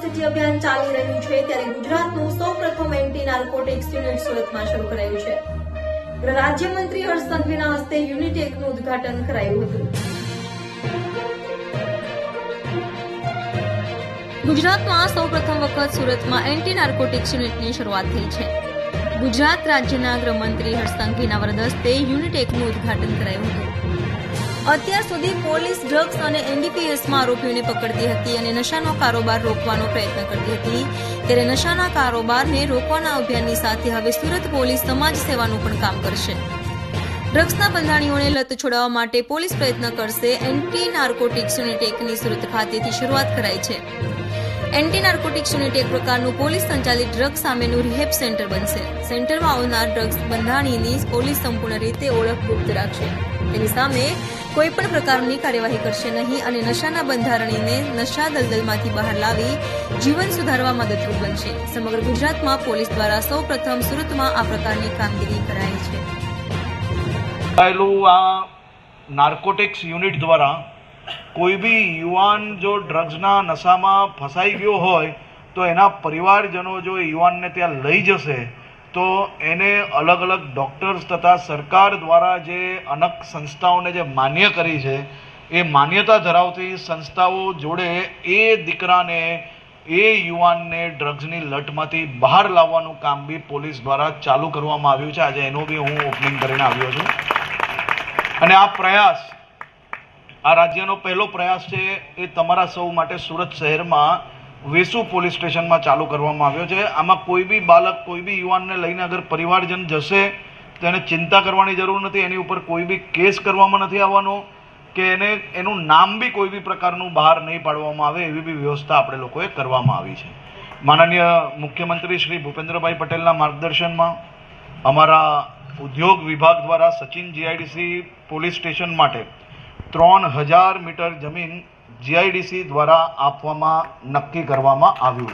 City અભિયાન ચાલી રહ્યું છે ત્યારે ગુજરાતનું સૌ પ્રથમ એન્ટી નાર્કોટિક્સ યુનિટ સુરતમાં શરૂ કરાયું છે. ગૃહ રાજ્યમંત્રી હર્ષ હસ્તે યુનિટ એકનું ઉદઘાટન કરાયું હતું. ગુજરાતમાં સૌ પ્રથમ વખત સુરતમાં એન્ટી નાર્કોટિક્સ યુનિટની શરૂઆત થઈ છે. ગુજરાત રાજ્યના ગૃહમંત્રી હર્ષ સંઘવીના વરદ હસ્તે યુનિટ એકનું ઉદઘાટન કરાયું હતું. અત્યાર સુધી પોલીસ, ડ્રગ્સ અને એનડીપીએસમાં આરોપીઓને પકડતી હતી અને નશાનો કારોબાર રોકવાનો પ્રયત્ન કરતી હતી. ત્યારે નશાના કારોબારને રોકવાના અભિયાનની સાથે હવે સુરત પોલીસ સમાજ સેવાનું પણ કામ કરશે. ડ્રગ્સના બંધાણીઓને લત છોડાવવા માટે પોલીસ પ્રયત્ન કરશે. એન્ટી નાર્કોટિક્સ યુનિટ સુરત ખાતેથી શરૂઆત કરાઈ છે. એન્ટી નાર્કોટિક્સ યુનિટ એક પ્રકારનું પોલીસ સંચાલિત ડ્રગ્સ સામેનું રિહેબ સેન્ટર બનશે. સેન્ટરમાં આવનાર ડ્રગ્સ બંધાણીની પોલીસ સંપૂર્ણ રીતે ઓળખ ગુપ્ત રાખશે. તેની સામે કોઈ પણ પ્રકારની કાર્યવાહી કરશે નહીં અને નશાના બંધારણીને નશા દલદલમાંથી બહાર લાવી જીવન સુધારવા મદદરૂપ બનશે. સમગ્ર ગુજરાતમાં પોલીસ દ્વારા સૌ પ્રથમ સુરતમાં આ પ્રકારની કામગીરી કરાઈ છે. આ નાર્કોટિક્સ યુનિટ દ્વારા કોઈ બી યુવાન જો ડ્રગ્સના નશામાં ફસાઈ ગયો હોય તો એના પરિવારજનો જો યુવાનને ત્યાં લઈ જશે તો એને અલગ અલગ ડૉક્ટર્સ તથા સરકાર દ્વારા જે અનક સંસ્થાઓને જે માન્ય કરી છે, એ માન્યતા ધરાવતી સંસ્થાઓ જોડે એ દીકરાને, એ યુવાનને ડ્રગ્સની લટમાંથી બહાર લાવવાનું કામ બી પોલીસ દ્વારા ચાલુ કરવામાં આવ્યું છે. આજે એનું બી હું ઓપનિંગ કરીને આવ્યો છું. અને આ પ્રયાસ, આ રાજ્યનો પહેલો પ્રયાસ છે એ તમારા સૌ માટે સુરત શહેરમાં વેસુ પોલીસ સ્ટેશનમાં ચાલુ કરવામાં આવ્યો છે. આમાં કોઈ બી બાળક કોઈ બી યુવાનને લઈને અગર પરિવારજન જશે તો એને ચિંતા કરવાની જરૂર નથી. એની ઉપર કોઈ બી કેસ કરવામાં નથી આવવાનો કે એને, એનું નામ બી કોઈ બી પ્રકારનું બહાર નહીં પાડવામાં આવે એવી બી વ્યવસ્થા આપણે લોકોએ કરવામાં આવી છે. માનનીય મુખ્યમંત્રી શ્રી ભૂપેન્દ્રભાઈ પટેલના માર્ગદર્શનમાં અમારા ઉદ્યોગ વિભાગ દ્વારા સચિન જીઆઈડીસી પોલીસ સ્ટેશન માટે ત્રણ હજાર મીટર જમીન જીઆઈડીસી દ્વારા આપવામાં નક્કી કરવામાં આવ્યું